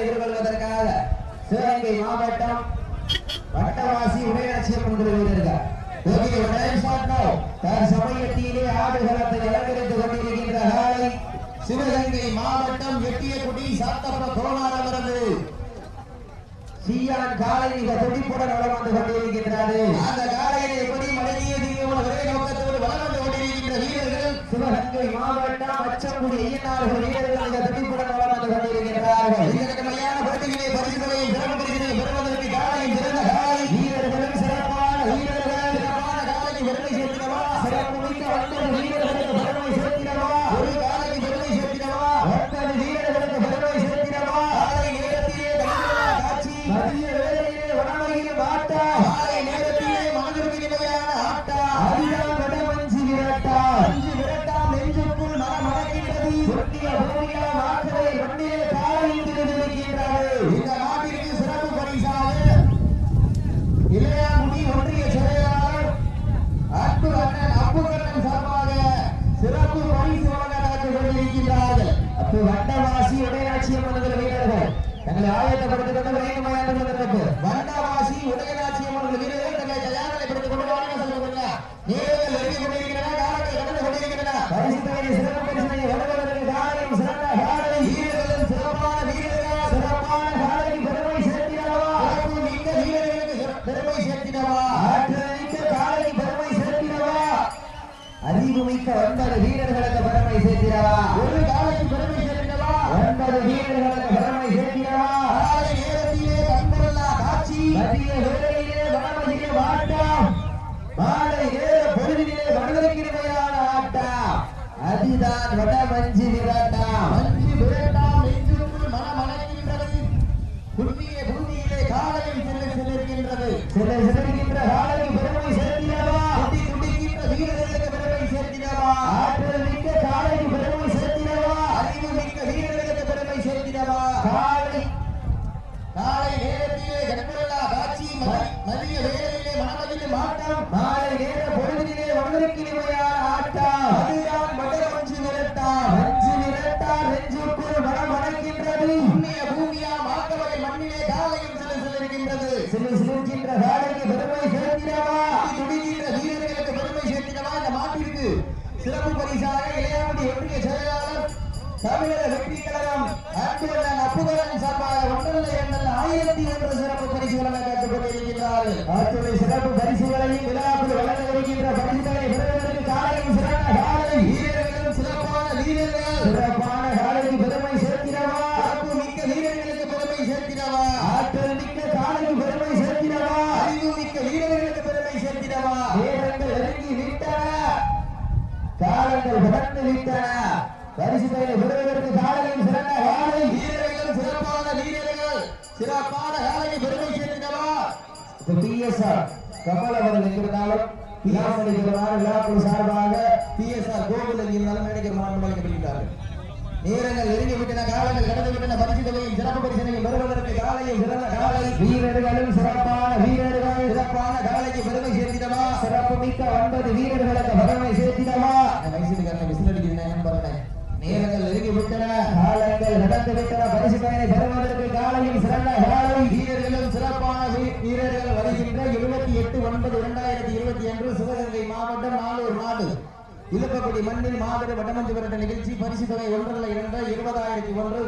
எதிர்கொள்வதற்காக சிவகங்கை மாவட்டம் வட்டவாசி உடையாட்சியம் கொண்டு வருகிறார் ஓகே ஆடுகளத்தை கொண்டிருக்கின்ற காலை சிவகங்கை மாவட்டம் எட்டியக்குடி சாத்தப்ப கோணாரவரது சீயான் காலை மிக துடிப்புடன் வளம் வந்து கொண்டிருக்கின்றது. அந்த எப்படி மழையே ஒரே நோக்கத்தோடு வளம் வந்து கொண்டிருக்கின்ற வீரர்கள் சிவகங்கை மாவட்டம் அச்சங்குடி ஐயனார்கள் வீரர்கள் மிக்க ஒன்பது வீரர்களுக்கு பெருமை சேர்த்திடவா ஒரு காலைக்கு பெருமை சேர்த்திடவா ஒன்பது வீரர்களுக்கு பெருமை சேர்த்திடவா காலை நேரத்திலே கண்பொருளா காட்சி. மதிய வேளையிலே வடமதிய வாட்டம் மாலை நேர பொழுதிலே வடகிழமையான ஆட்டம் அதுதான் வட மஞ்சு விராட்டா. மஞ்சு விரட்டா நெஞ்சுக்குள் மனமணக்கின்றது புண்ணிய பூமியிலே காலையில் செல்ல செல்லுகின்ற காலைக்கு சிறப்பு பரிசாக இளையாமுடி ஒன்றிய செயலாளர் தமிழக வெற்றி கழகம் அன்புடன் அப்புதரன் சார்பாக ஒன்றரை எண்ணல் ஆயிரத்தி ஒன்று சிறப்பு பரிசுகளை கேட்டுக் கொண்டிருக்கிறார்கள் அத்துறை சிறப்பு பரிசுகளையும் விழாவில் வழங்க இருக்கின்ற பரிசுகளை பெறுவதற்கு காலையும் சிறந்த காலை. வீரர்களும் சிறப்பான வீரர்கள். சிறப்பான காலங்கள் கடந்து விட்டன பரிசுகளை பெறுவதற்கு காலையும் சிறந்த காலை வீரர்கள் சிறப்பான வீரர்கள் சிறப்பான காலையை பெருமை சேர்த்திடவா பிஎஸ்ஆர் கமல் அவர்கள் எங்கிருந்தாலும் விழாக்குழு சார்பாக பிஎஸ்ஆர் கோகுல் எங்கிருந்தாலும் மேடைக்கு வழங்கப்படுகிறார்கள் நேரங்கள் நெருங்கி விட்டன காலங்கள் கடந்து விட்டன சிறப்பு பரிசனையும் பெறுவதற்கு சிறந்த காலை. வீரர்களும் சிறப்பான வீரர்கள் சிறப்பான காலைக்கு பெருமை சேர்த்திடவா? சிறப்பு மிக்க ஒன்பது வீரர்களுக்கு பெருமை நேரங்கள் நெருங்கி விட்டன காலங்கள் கடந்து விட்டன பரிசு பயனை பெறுவதற்கு காலையும் சிறந்த காலை. வீரர்களும் சிறப்பான வீரர்கள் வருகின்ற இருபத்தி எட்டு ஒன்பது இரண்டாயிரத்தி இருபத்தி அன்று சிவகங்கை மாவட்டம் நாளூர் நாடு. இழுப்பக்குடி மண்ணில் மாபெரும் வட்டமஞ்சு விரட்ட நிகழ்ச்சி பரிசு தொகை ஒன்றல்ல இரண்டு இருபதாயிரத்தி ஒன்று.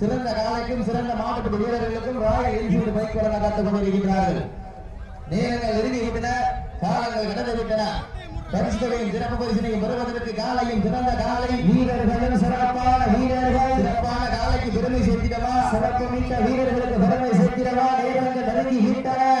சிறந்த காலைக்கும் சிறந்த மாவட்ட வீரர்களுக்கும் ராயல் என்ஃபீல்டு பைக் வழங்க காத்துக் கொண்டிருக்கிறார்கள் நேரங்கள் நெருங்கி விட்டன காலங்கள் கடந்து விட்டன பரிசு தொகையும் சிறப்பு பரிசினையும் பெறுவதற்கு காலையும் சிறந்த காலை. வீரர்களும் சிறப்பான வீரர்கள். சிறப்பான காலைக்கு பெருமை சேர்த்திடவா? சிறப்பு மிக்க வீரர்களுக்கு பெருமை சேர்த்திடவா? நேரங்கள் நெருங்கி விட்டன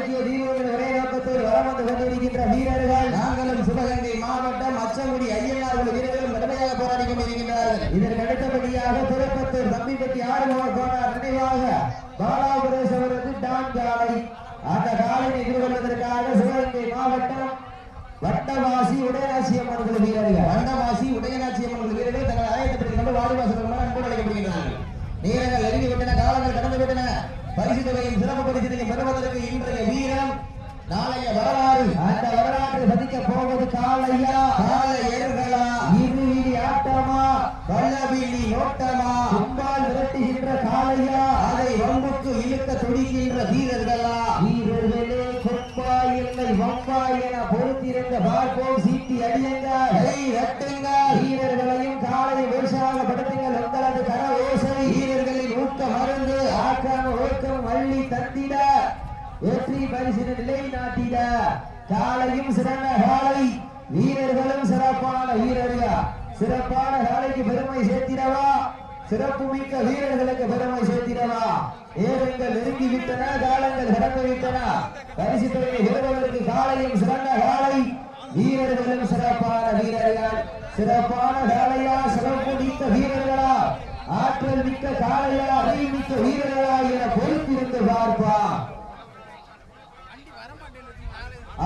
அருகே வீரர்கள் ஒரே நோக்கத்தில் கொண்டிருக்கின்ற வீரர்கள். நாங்களும் சிவகங்கை மாவட்டம் அச்சங்குடி ஐயனார்கள் வீரர்களும் கடுமையாக போராடி கொண்டிருக்கின்றார்கள். இதற்கு அடுத்தபடியாக திருப்பத்தூர் தம்பிப்பட்டி ஆறுமுக போனார் நினைவாக பாலாபுரேஷ் டான் காலை. அந்த காலையை எதிர்கொள்வதற்காக சிவகங்கை மாவட்டம் வட்டவாசி உடையராசி அம்மன் வீரர்கள். வண்டவாசி உடையராசி அம்மன் வீரர்கள் தங்கள் ஆயத்தப்படுத்திக் கொண்டு வாலிவாசல் அன்போடு அழைக்கப்படுகிறார்கள் நேரங்கள் நெருங்கிவிட்டன காலங்கள் கடந்து விட்டன. பரிசு தொகையின் சிறப்பு பரிசு பெறுவதற்கு நாளைய வரலாறு அந்த வரலாற்றை பதிக்க போவது காலையா? கால ஏறுகளா? இது இடி ஆட்டமா? வல்லவீடி ஓட்டமா? அம்பால் விரட்டுகின்ற காலையா? அதை வம்புக்கு இழுக்க துடிக்கின்ற வீரர்களா? வீரர்களே கொப்பா இல்லை வம்பா என பொறுத்திருந்த பார்ப்போம் நாட்டிட காலையும் சிறந்த காலை. வீரர்களும் சிறப்பான வீரர்களா சிறப்பான காலைக்கு பெருமை சேர்த்திடவா? சிறப்பு மிக்க வீரர்களுக்கு பெருமை சேர்த்திடவா? நேரங்கள் நெருங்கி விட்டன காலங்கள் கடந்து விட்டன பரிசு தொகையை பெறுவதற்கு காலையும் சிறந்த காலை. வீரர்களும் சிறப்பான வீரர்கள். சிறப்பான காலையா சிறப்பு மிக்க வீரர்களா? ஆற்றல் மிக்க காலையா அறிவு மிக்க வீரர்களா என பொறுத்திருந்து பார்ப்பா.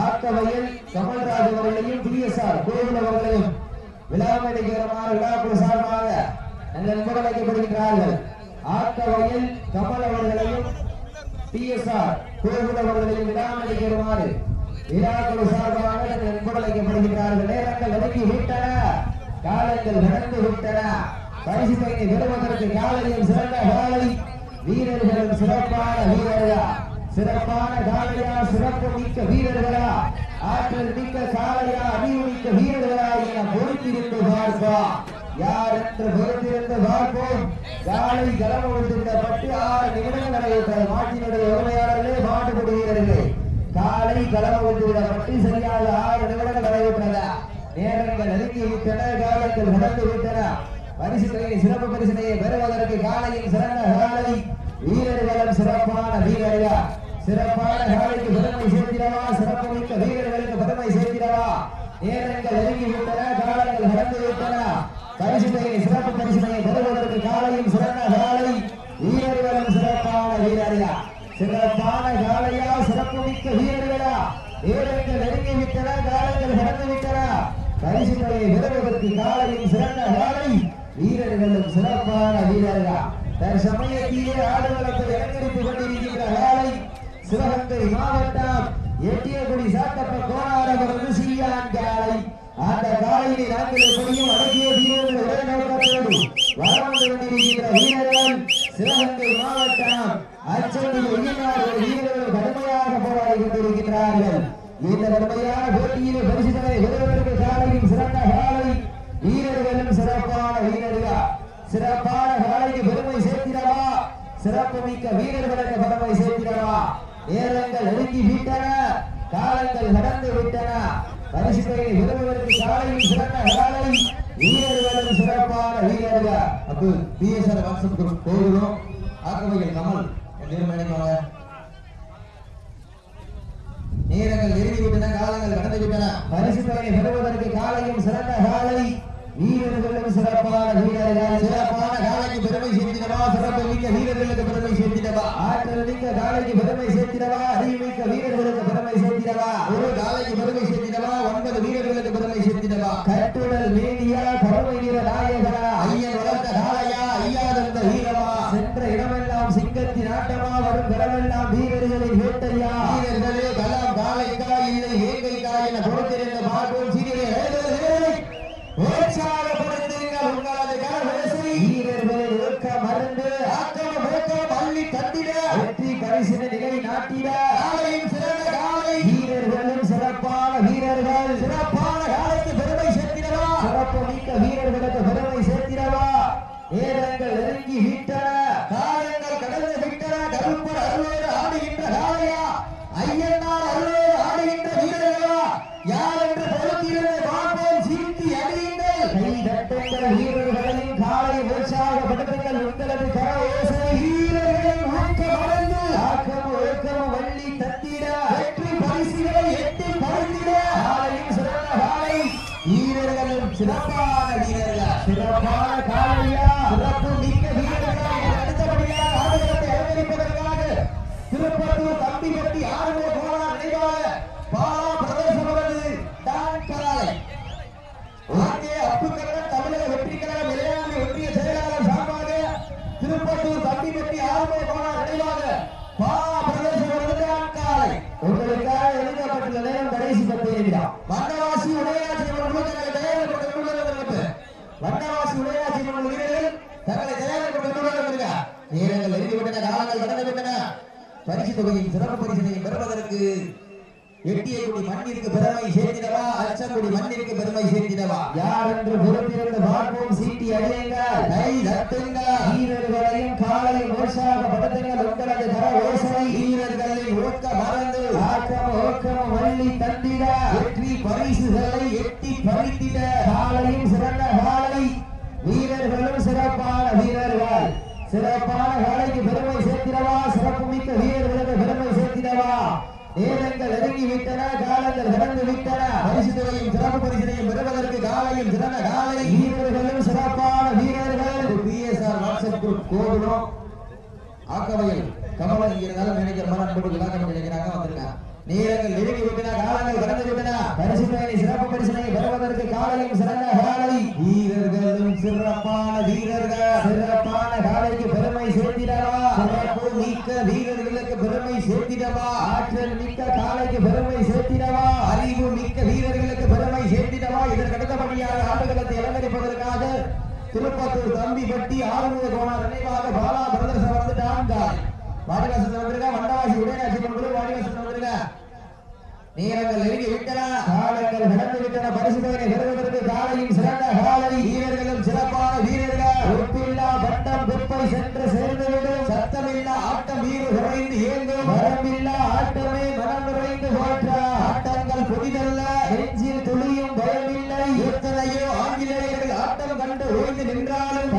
ஆக்கவையில் கமல்ராஜ் அவர்களையும் பிஎஸ்ஆர் கோவில் அவர்களையும் விழாமணிகரமான விழாக்குழு சார்பாக நண்பர்கள் அழைக்கப்படுகின்றார்கள். ஆக்கவையில் கமல் அவர்களையும் பிஎஸ்ஆர் கோவில் அவர்களையும் விழாமணிகருமாறு விழாக்குழு சார்பாக நண்பர்கள் அழைக்கப்படுகின்றார்கள். நேரங்கள் நெருங்கி விட்டன காலங்கள் நடந்து விட்டன. பரிசு பையனை பெறுவதற்கு காலையில் சிறந்த காலை வீரர்களும் சிறப்பான வீரர்கள். சிறப்பான காலையா சிறப்பு மிக்க வீரர்களா ஆற்றல் மிக்க காலையா அறிவு மிக்க வீரர்களா என பொறுத்திருந்து பார்ப்பா யார் என்று பொறுத்திருந்து பார்ப்போம். காலை கலம விட்டுவிடப்பட்டு ஆறு நிமிடங்கள் நடைபெற்ற மாட்டினுடைய உரிமையாளர்களே மாட்டுப்படி வீரர்களே காலை கலம விட்டுவிடப்பட்டு சரியாக ஆறு நிமிடங்கள் நடைபெற்றதா நேரங்கள் நெருங்கி விட்டன காலத்தில் நடந்து விட்டன. பரிசுகளை சிறப்பு பரிசனையை பெறுவதற்கு காலையில் சிறந்த காலை. வீரர்களும் சிறப்பான வீரர்கள். சிறப்பான காலைக்கு பெருமை சேர்த்திடவா? சிறப்பு மிக்க வீரர்களுக்கு பெருமை சேர்த்திடவா? நேரங்கள் நெருங்கி விட்டன காலங்கள் நடந்து விட்டன. பரிசுகளை சிறப்பு பரிசுகளை பெறுவதற்கு காலையும் சிறந்த காலை. வீரர்களும் சிறப்பான வீரர்களா? சிறப்பான காலையா? சிறப்பு மிக்க வீரர்களா? நேரங்கள் நெருங்கி விட்டன காலங்கள் கடந்து விட்டன. பரிசுகளை பெறுவதற்கு காலையும் சிறந்த காலை. வீரர்களும் சிறப்பான வீரர்களா? தற்சமயத்திலே ஆடுகளத்தில் இறங்கடித்துக் கொண்டிருக்கிறார் சிவகங்கை மாவட்டம் எட்டியகுடி சாத்தப்ப கோணாரவரது சீயான் காலை. அந்த காலையினை நாங்கள் எப்படியும் அடக்கிய வீரர்கள் ஒரே நோக்கத்தோடு வளர்ந்து கொண்டிருக்கின்ற வீரர்கள் சிவகங்கை மாவட்டம் அச்சடி ஒய்யனார் வீரர்கள் கடுமையாக போராடி கொண்டிருக்கின்றார்கள். இந்த கடுமையான போட்டியிலே பரிசுகளை பெறுவதற்கு காலையும் சிறந்த காலை. வீரர்களும் சிறப்பான வீரர்களா? சிறப்பான காலைக்கு பெருமை சேர்க்கிறவா? சிறப்பு மிக்க வீரர்களுக்கு பெருமை சேர்க்கிறவா? நேரங்கள் நெருங்கி விட்டன காலங்கள் நடந்து விட்டன. பரிசுகளை பெறுவதற்கு காலையும் சிறந்த காலை வீரர்களும் சிறப்பான வீரர்கள். அப்போ பிஎஸ்ஆர் வாட்ஸ்அப் குரூப் கோவிலும் ஆக்கவைகள் கமல் நேரம் நேரங்கள் நெருங்கி விட்டன காலங்கள் கடந்து விட்டன. பரிசுகளை பெறுவதற்கு காலையும் சிறந்த காலை வீரர்களும் சிறப்பான வீரர்கள். சிறப்பான காலைக்கு பெருமை சேர்த்திடவா? சிறப்பு மிக்க வீரர்களுக்கு பெருமை சேர்த்திடவா? ஆற்றல் காலைக்கு பெருமை சேர்த்திடவா? அறிவு மிக்க வீரர்களுக்கு பெருமை சேர்த்திடவா? ஒரு காலைக்கு பெருமை சேர்த்திடவா? ஒன்பது வீரர்களுக்கு பெருமை சேர்த்திடவா? கட்டுடல் மேனியா சிறப்பான வீரர்களா சிறப்பான காலையா சிறப்பு மிக்க வீரர்களா அடுத்தபடியாக ஆடுகளத்தை அலங்கரிப்பதற்காக திருப்பத்தூர் வண்டவாசி உடையாசி மன்ற வீரர்கள் தங்களை வருகிறாங்க நேரங்கள் நெருங்கிவிட்டன காலங்கள் கடந்து விட்டன. பரிசு தொகையின் சிறப்பு பரிசினை பெறுவதற்கு எட்டிய குடி மண்ணிற்கு பெருமை சேர்த்திடவா அச்சங்குடி மண்ணிற்கு பெருமை சேர்த்திடவா? யார் என்று பொறுத்திருந்து பார்ப்போம் சீட்டி அடியுங்க கை தட்டுங்க வீரர்களையும் காலை மோசாக படுத்துங்கள். உங்களது கர ஓசை. வீரர்களின் ஒக்க மறந்து. ஆக்கம் ஓக்கம் வள்ளி தந்திட. வெற்றி பரிசுகளை எட்டி பறித்திட. காலையும் சிறந்த காலை. வீரர்களும் சிறப்பான வீரர்கள். சிறப்பான காலைக்கு பெருமை சேர்த்திடவா சிறப்பு மிக்க வீரர்களுக்கு பெருமை சேர்த்திடவா நேரங்கள் நெருங்கி விட்டன காலங்கள் கடந்து விட்டன. பரிசு துறையும் சிறப்பு பரிசனையும் பெறுவதற்கு காலையும் சிறந்த காலை. வீரர்களும் சிறப்பான வீரர்கள். பிஎஸ்ஆர் வாட்ஸ்அப் குரூப் கோகுலம் ஆக்கவையில் கமலம் இருந்தாலும் நினைக்கிற மாதிரி அன்போடு நினைக்கிறாங்க வந்திருக்காங்க. நேரங்கள் நெருங்கி விட்டன காலங்கள் கடந்து விட்டன. பரிசு தொகை சிறப்பு பரிசினை பெறுவதற்கு காலையும் சிறந்த காலை வீரர்களும் சிறப்பான வீரர்கள். சிறப்பான காலைக்கு பெருமை சேர்த்திடவா? சிறப்பு மிக்க வீரர்களுக்கு பெருமை சேர்த்திடவா? ஆற்றல் மிக்க காலைக்கு பெருமை சேர்த்திடவா? அறிவு மிக்க வீரர்களுக்கு பெருமை சேர்த்திடவா? இதற்கு அடுத்தபடியாக ஆடுகளத்தை அலங்கரிப்பதற்காக திருப்பத்தூர் தம்பிப்பட்டி ஆறுமுக கோணார் நினைவாக பாலா பிரதர்ஸ் வந்துட்டாங்க வாடிவாசல் வந்திருக்க வண்டவாசி உதயநாசி கொண்டு வாடிவாசல் வந்திருக்க நேரங்கள் நெருங்கி விட்டன காலங்கள் நடந்து விட்டன பரிசுகளை பெறுவதற்கு காலையும் சிறந்த காலை வீரர்களும் சிறப்பான வீரர்கள். ஒப்பில்லா பட்டம் குப்பை சென்று சேர்ந்துவிடும் சத்தமில்லா ஆட்டம் வீடு குறைந்து இயங்கும் மரமில்லா ஆட்டமே மனம் நிறைந்து போற்ற. ஆட்டங்கள் புதிதல்ல நெஞ்சில் துளியும் பயமில்லை. எத்தனையோ ஆங்கிலேயர்கள் ஆட்டம் கண்டு ஓய்ந்து நின்றாலும்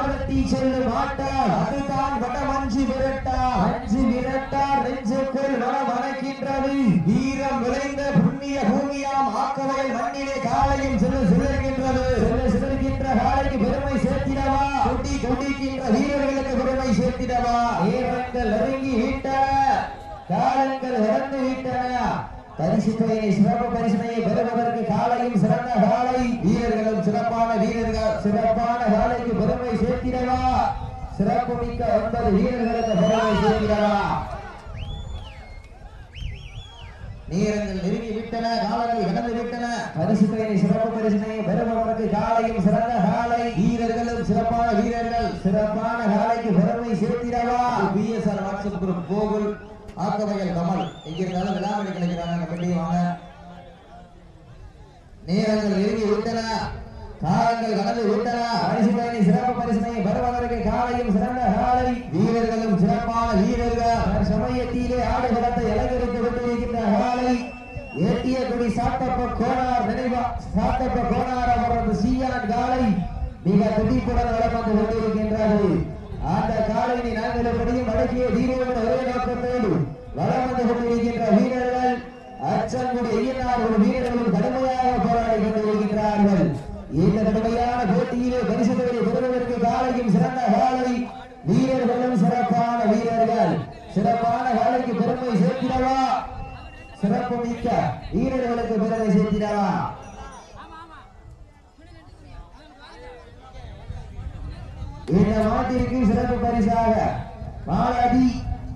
தமிழன் வீரத்தை மாறத்தி செல்லும் ஆட்டம் அதுதான் வடமஞ்சி விரட்டா. அஞ்சு விரட்டா நெஞ்சுக்குள் மனம் வணக்கின்றது. வீரம் விளைந்த புண்ணிய பூமியாம் ஆக்கவயல் மண்ணிலே காலையும் செல்ல சிதறுகின்றது. செல்ல சிதறுகின்ற காலைக்கு பெருமை சேர்த்திடவா? கொட்டி கொண்டிருக்கின்ற வீரர்களுக்கு பெருமை சேர்த்திடவா? நேரங்கள் நெருங்கி விட்டன காலங்கள் இறந்து விட்டன. பரிசு தொகையை சிறப்பு பரிசினையை பெறுவதற்கு காலையும் சிறந்த காலை. வீரர்களும் சிறப்பான வீரர்கள் சிறப்பான காலைக்கு பெருமை சேர்த்திடவா சிறப்பு மிக்க ஒன்பது வீரர்களுக்கு பெருமை சேர்த்திடவா நேரங்கள் நெருங்கி விட்டன காலங்கள் கடந்து விட்டன. பரிசு தொகையை சிறப்பு பரிசினையை பெறுபவருக்கு காலையும் சிறந்த காலை. வீரர்களும் சிறப்பான வீரர்கள் சிறப்பான காலைக்கு பெருமை சேர்த்திடவா பிஎஸ்ஆர் வாட்ஸ்அப் குரூப் கோகுல் ஆக்கவையல் கமல் எங்கிருந்தாலும் விழாமணி கிடைக்கிறாங்க கமிட்டி வாங்க நேரங்கள் நெருங்கி விட்டன. காலங்கள் கடந்து விட்டன. பரிசு பயணி சிறப்பு பரிசனை பெறுவதற்கு காலையும் சிறந்த காலை. வீரர்களும் சிறப்பான வீரர்கள். சமயத்திலே ஆடுகளத்தை அலங்கரித்து கொண்டிருக்கின்ற காலை. ஏட்டிய குடி சாத்தப்ப கோனார் நினைவா சாத்தப்ப கோனார் அவரது சீயான் காலை மிக துடிப்புடன் வளம் கொண்டிருக்கின்றார்கள் அந்த காலையினை நாங்கள் எப்படியும் அடக்கிய தீரோட ஒரே நோக்கத்தோடு வளம் வந்து கொண்டிருக்கின்ற வீரர்கள். அச்சங்குடி ஐயனார் ஒரு வீரர்களும் கடுமையாக போராடி கொண்டிருக்கின்றார்கள் இந்த கடுமையான போட்டியிலே பரிசு தொகையை பெறுவதற்கு காலையும் சிறந்த காலை வீரர்களும் சிறப்பான வீரர்கள் சிறப்பான காலைக்கு பெருமை சேர்த்திடவா சிறப்பு மிக்க வீரர்களுக்கு பெருமை சேர்த்திடவா இந்த மாட்டிற்கு சிறப்பு பரிசாக மாலாதி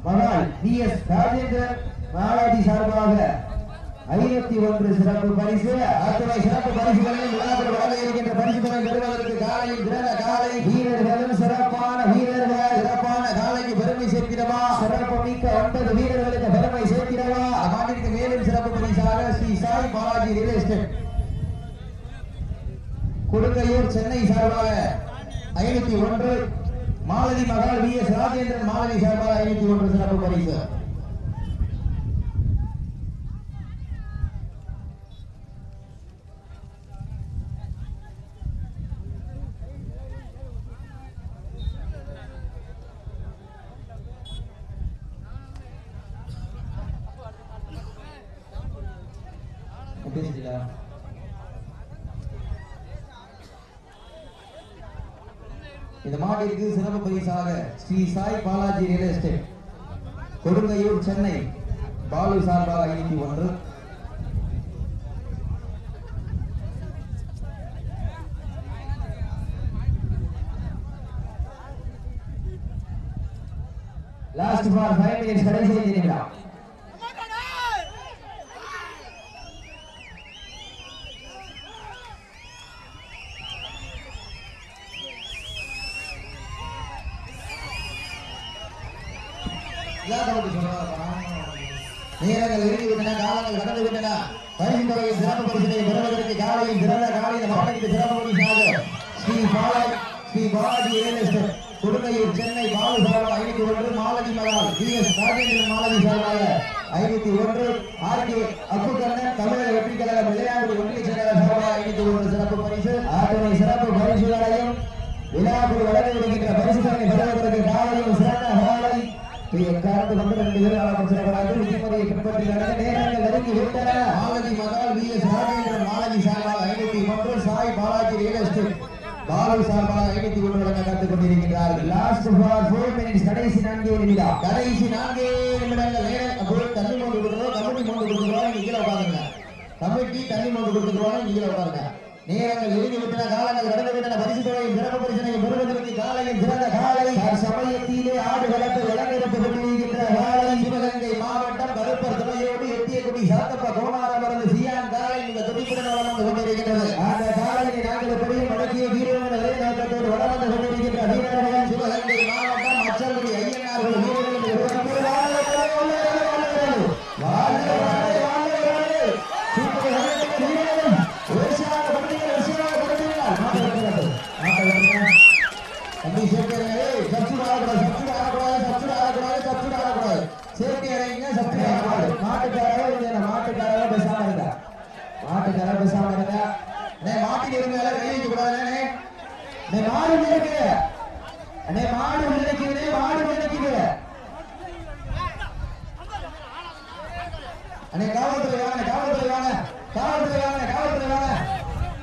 மகால் டி எஸ் ராஜேந்திரன் மாலாதி சார்பாக ஐநூத்தி ஒன்று சிறப்பு பரிசு. அத்துணை சிறப்பு பரிசுகளையும் விழாவில் வழங்க இருக்கின்ற பரிசுகளை பெறுவதற்கு காலையில் திறந்த காலை வீரர்களும் சிறப்பான வீரர்கள். சிறப்பான காலைக்கு பெருமை சேர்க்கிறவா? சிறப்பு மிக்க ஒன்பது வீரர்களுக்கு பெருமை சேர்க்கிறவா? மாட்டிற்கு மேலும் சிறப்பு பரிசாக ஸ்ரீ சாய் பாலாஜி ரியல் எஸ்டேட் கொடுங்கையூர் சென்னை சார்பாக ஐநூத்தி ஒன்று மாலதி மகால் வி எஸ் ராஜேந்திரன் மாலதி சார்பாக ஐநூத்தி ஒன்று சிறப்பு பரிசு. பேசிட்டீங்களா இந்த மாட்டிற்கு சிறப்பு பரிசாக ஸ்ரீ சாய் பாலாஜி ரியல் எஸ்டேட் கொடுங்கையூர் சென்னை. பாலு சார்பாக ஐநூத்தி ஒன்று. லாஸ்ட் ஃபார் ஃபைவ் மினிட்ஸ் கடைசி நிமிடம் இதான் கவுண்ட் சொல்றாங்க நேரங்கள் இறுதி விட்டன காலங்கள் கடந்து விட்டன பரிசு தொகையை சிறப்பு பரிசினை பெறுவதற்கு காலையில் சிறந்த காலையில் மாநிலத்துக்கு சிறப்பு பரிசாக ஸ்ரீ பாலா ஸ்ரீ பாலாஜி ரியல் எஸ்டேட் கொடுங்கையூர் சென்னை பாலு சார்பாக ஐநூத்தி ஒன்று மாலதி மகால் பி எஸ் ராஜேந்திரன் மாலதி சார்பாக ஐநூத்தி ஒன்று ஆர் கே அப்புக்கண்ணன் தமிழக வெற்றி கழகம் விளையாட்டு ஒன்றிய செயலாளர் சார்பாக ஐநூத்தி ஒன்று சிறப்பு பரிசு சிறப்பு பரிசுகளையும் விழாக்குழு வழங்க பரிசுகளை பெறுவதற்கு சிறந்த காலை. கொண்டு ரெண்டு விதிமுறையை பின்பற்றி நடந்த நேரங்கள் நெருங்கி விட்டன. மாலதி மகால் வி எஸ் ராஜேந்திரன் மாலதி சார்பாக ஐநூத்தி ஒன்று சாய் பாலாஜி ரியல் எஸ்டேட் பாலு சார்பாக ஐநூத்தி ஒன்று வழங்க காத்துக் கொண்டிருக்கிறார்கள் லாஸ்ட் ஃபார் ஃபோர் மினிட்ஸ் கடைசி நான்கே நிமிடம். கடைசி நான்கே நிமிடங்கள் நேரம் தண்ணி மோண்டு கொடுக்குறோம்? கமிட்டி மோண்டு கொடுக்குறோம் நீங்க கீழே உட்காருங்க. கமிட்டி தண்ணி மோண்டு கொடுக்குறோம் நீங்க கீழே உட்காருங்க. நேரங்கள் எழுதி விட்டன காலங்கள் கடந்து விட்டன பரிசு தொகையும் சிறப்பு பரிசனையும் பெறுவதற்கு காலையில் சிறந்த காலை. சமயத்திலே ஆடு வளர்த்து விளங்கெடுத்து கொண்டிருக்கின்ற secara bersama